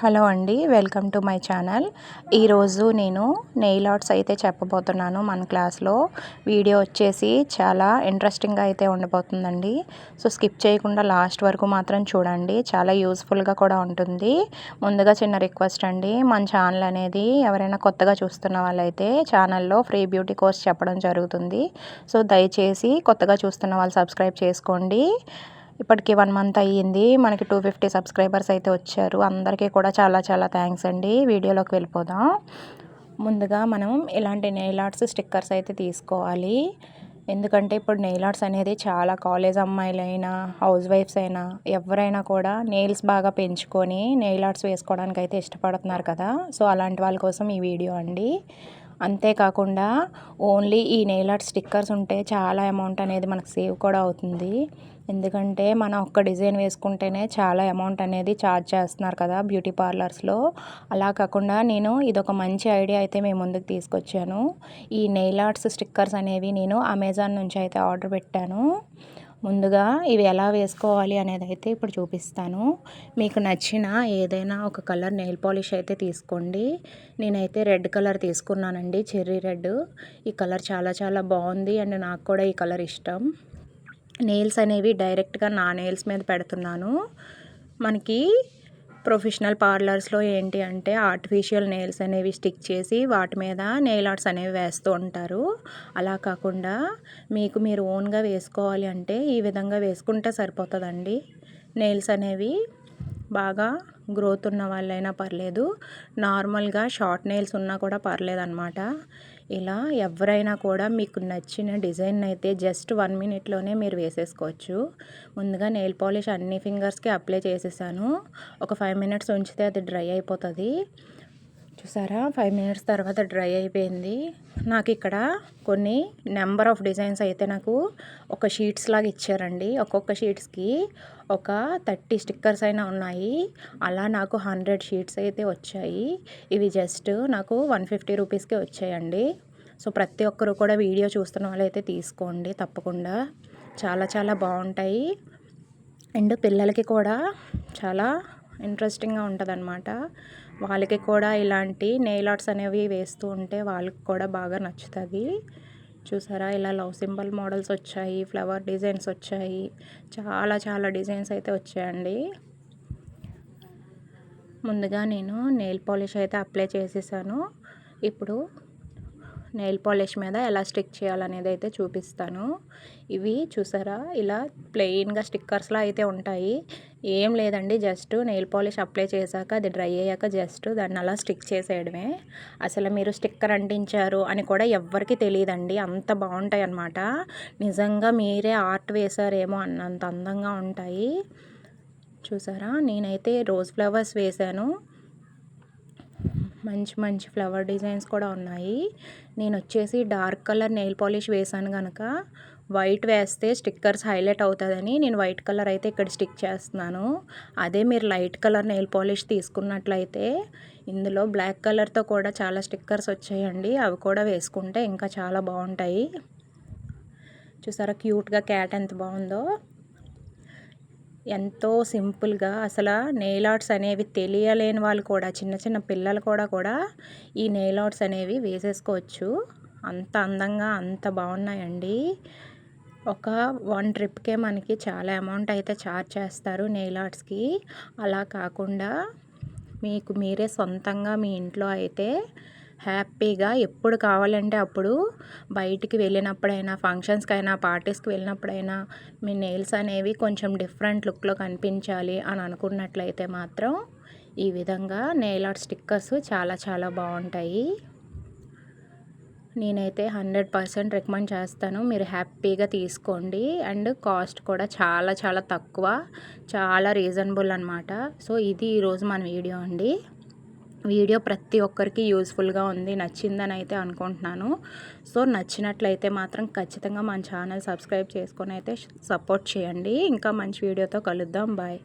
Hello అండి welcome to my channel. ఈరోజు నేను నెయిల్ ఆర్ట్స్ అయితే చెప్పబోతున్నాను మన క్లాస్లో. వీడియో వచ్చేసి చాలా ఇంట్రెస్టింగ్గా అయితే ఉండబోతుందండి. సో స్కిప్ చేయకుండా లాస్ట్ వరకు మాత్రం చూడండి. చాలా యూస్ఫుల్గా కూడా ఉంటుంది. ముందుగా చిన్న రిక్వెస్ట్ అండి మన ఛానల్ అనేది ఎవరైనా కొత్తగా చూస్తున్న వాళ్ళైతే ఛానల్లో ఫ్రీ బ్యూటీ కోర్స్ చెప్పడం జరుగుతుంది. సో దయచేసి కొత్తగా చూస్తున్న వాళ్ళు సబ్స్క్రైబ్ చేసుకోండి. ఇప్పటికి వన్ మంత్ అయ్యింది. మనకి టూ ఫిఫ్టీ సబ్స్క్రైబర్స్ అయితే వచ్చారు. అందరికీ కూడా చాలా చాలా థ్యాంక్స్ అండి. వీడియోలోకి వెళ్ళిపోదాం. ముందుగా మనం ఇలాంటి నెయిల్ ఆర్ట్స్ స్టిక్కర్స్ అయితే తీసుకోవాలి. ఎందుకంటే ఇప్పుడు నెయిల్ ఆర్ట్స్ అనేది చాలా కాలేజ్ అమ్మాయిలైనా హౌస్ వైఫ్స్ అయినా ఎవరైనా కూడా నెయిల్స్ బాగా పెంచుకొని నెయిల్ ఆర్ట్స్ వేసుకోవడానికి అయితే ఇష్టపడుతున్నారు కదా. సో అలాంటి వాళ్ళ కోసం ఈ వీడియో అండి. అంతేకాకుండా ఓన్లీ ఈ నెయిల్ ఆర్ట్ స్టిక్కర్స్ ఉంటే చాలా అమౌంట్ అనేది మనకు సేవ్ కూడా అవుతుంది. ఎందుకంటే మనం ఒక్క డిజైన్ వేసుకుంటేనే చాలా అమౌంట్ అనేది ఛార్జ్ చేస్తున్నారు కదా బ్యూటీ పార్లర్స్లో. అలా కాకుండా నేను ఇదొక మంచి ఐడియా అయితే మేము ముందుకు తీసుకొచ్చాను. ఈ నెయిల్ ఆర్ట్స్ స్టిక్కర్స్ అనేవి నేను అమెజాన్ నుంచి అయితే ఆర్డర్ పెట్టాను. ముందుగా ఇవి ఎలా వేసుకోవాలి అనేది అయితే ఇప్పుడు చూపిస్తాను. మీకు నచ్చిన ఏదైనా ఒక కలర్ నెయిల్ పాలిష్ అయితే తీసుకోండి. నేనైతే రెడ్ కలర్ తీసుకున్నానండి చెర్రీ రెడ్. ఈ కలర్ చాలా చాలా బాగుంది అండ్ నాకు కూడా ఈ కలర్ ఇష్టం. నెయిల్స్ అనేవి డైరెక్ట్గా నా నెయిల్స్ మీద పెడుతున్నాను. మనకి ప్రొఫెషనల్ పార్లర్స్లో ఏంటి అంటే ఆర్టిఫిషియల్ నెయిల్స్ అనేవి స్టిక్ చేసి వాటి మీద నెయిల్ ఆర్ట్స్ అనేవి వేస్తూ ఉంటారు. అలా కాకుండా మీకు మీరు ఓన్గా వేసుకోవాలి అంటే ఈ విధంగా వేసుకుంటే సరిపోతుందండి. నెయిల్స్ అనేవి బాగా గ్రోత్ ఉన్న వాళ్ళైనా పర్లేదు. నార్మల్గా షార్ట్ నెయిల్స్ ఉన్నా కూడా పర్లేదు అనమాట ఇలా ఎవరైనా కూడా మీకు నచ్చిన డిజైన్ అయితే జస్ట్ వన్ మినిట్లోనే మీరు వేసేసుకోవచ్చు. ముందుగా నెయిల్ పాలిష్ అన్ని ఫింగర్స్కి అప్లై చేసేసాను. ఒక ఫైవ్ మినిట్స్ ఉంచితే అది డ్రై అయిపోతుంది. చూసారా? ఫైవ్ మినిట్స్ తర్వాత డ్రై అయిపోయింది. నాకు ఇక్కడ కొన్ని నెంబర్ ఆఫ్ డిజైన్స్ అయితే నాకు ఒక షీట్స్ లాగా ఇచ్చారండి. ఒక్కొక్క షీట్స్కి ఒక థర్టీ స్టిక్కర్స్ అయినా ఉన్నాయి. అలా నాకు హండ్రెడ్ షీట్స్ అయితే వచ్చాయి. ఇవి జస్ట్ నాకు వన్ ఫిఫ్టీ రూపీస్కే వచ్చాయండి. సో ప్రతి ఒక్కరు కూడా వీడియో చూస్తున్న వాళ్ళైతే తీసుకోండి తప్పకుండా. చాలా చాలా బాగుంటాయి. అండ్ పిల్లలకి కూడా చాలా ఇంట్రెస్టింగ్గా ఉంటుంది వాళ్ళకి కూడా ఇలాంటి నెయిల్ ఆర్ట్స్ అనేవి వేస్తూ ఉంటే వాళ్ళకి కూడా బాగా నచ్చుతుంది. చూసారా? ఇలా లవ్ సింబల్ మోడల్స్ వచ్చాయి ఫ్లవర్ డిజైన్స్ వచ్చాయి. చాలా చాలా డిజైన్స్ అయితే వచ్చాయండి. ముందుగా నేను నెయిల్ పాలిష్ అయితే అప్లై చేసేసాను. ఇప్పుడు నెయిల్ పాలిష్ మీద ఎలా స్టిక్ చేయాలనేది అయితే చూపిస్తాను. ఇవి చూసారా? ఇలా ప్లెయిన్గా స్టిక్కర్స్లా అయితే ఉంటాయి. ఏం లేదండి జస్ట్ నెయిల్ పాలిష్ అప్లై చేశాక అది డ్రై అయ్యాక జస్ట్ దాన్ని అలా స్టిక్ చేసేయడమే. అసలు మీరు స్టిక్కర్ అంటించారు అని కూడా ఎవ్వరికి తెలియదండి. అంత బాగుంటాయి అన్నమాట. నిజంగా మీరే ఆర్ట్ వేశారేమో అన్నంత అందంగా ఉంటాయి. చూసారా? నేనైతే రోజ్ ఫ్లవర్స్ వేశాను. మంచి మంచి ఫ్లవర్ డిజైన్స్ కూడా ఉన్నాయి. నేను వచ్చేసి డార్క్ కలర్ నెయిల్ పాలిష్ వేసాను కనుక వైట్ వేస్తే స్టిక్కర్స్ హైలైట్ అవుతుందని నేను వైట్ కలర్ అయితే ఇక్కడ స్టిక్ చేస్తున్నాను. అదే మీరు లైట్ కలర్ నెయిల్ పాలిష్ తీసుకున్నట్లయితే ఇందులో బ్లాక్ కలర్తో కూడా చాలా స్టిక్కర్స్ వచ్చాయండి. అవి కూడా వేసుకుంటే ఇంకా చాలా బాగుంటాయి. చూసారా క్యూట్గా క్యాట్ ఎంత బాగుందో. ఎంతో సింపుల్గా అసలు నెయిల్ ఆర్ట్స్ అనేవి తెలియలేని వాళ్ళు కూడా చిన్న చిన్న పిల్లలు కూడా కూడా ఈ నెయిల్ ఆర్ట్స్ అనేవి వేసేసుకోవచ్చు. అంత అందంగా అంత బాగున్నాయండి. ఒక వన్ ట్రిప్కే మనకి చాలా అమౌంట్ అయితే ఛార్జ్ చేస్తారు నెయిల్ ఆర్ట్స్కి. అలా కాకుండా మీకు మీరే సొంతంగా మీ ఇంట్లో అయితే హ్యాపీగా ఎప్పుడు కావాలంటే అప్పుడు బయటికి వెళ్ళినప్పుడైనా ఫంక్షన్స్కి అయినా పార్టీస్కి వెళ్ళినప్పుడైనా మీ నెయిల్స్ అనేవి కొంచెం డిఫరెంట్ లుక్లో కనిపించాలి అని అనుకున్నట్లయితే మాత్రం ఈ విధంగా నెయిల్ ఆర్ట్ స్టిక్కర్స్ చాలా చాలా బాగుంటాయి. నేనైతే హండ్రెడ్ పర్సెంట్ రికమెండ్ చేస్తాను. మీరు హ్యాపీగా తీసుకోండి. అండ్ కాస్ట్ కూడా చాలా చాలా తక్కువ చాలా రీజనబుల్ అనమాట సో ఇది ఈరోజు మన వీడియో అండి. వీడియో ప్రతి ఒక్కరికి యూస్ఫుల్గా ఉంది నచ్చిందని అయితే అనుకుంటున్నాను. సో నచ్చినట్లయితే మాత్రం ఖచ్చితంగా మన ఛానల్ సబ్స్క్రైబ్ చేసుకొని అయితే సపోర్ట్ చేయండి. ఇంకా మంచి వీడియోతో కలుద్దాం. బాయ్.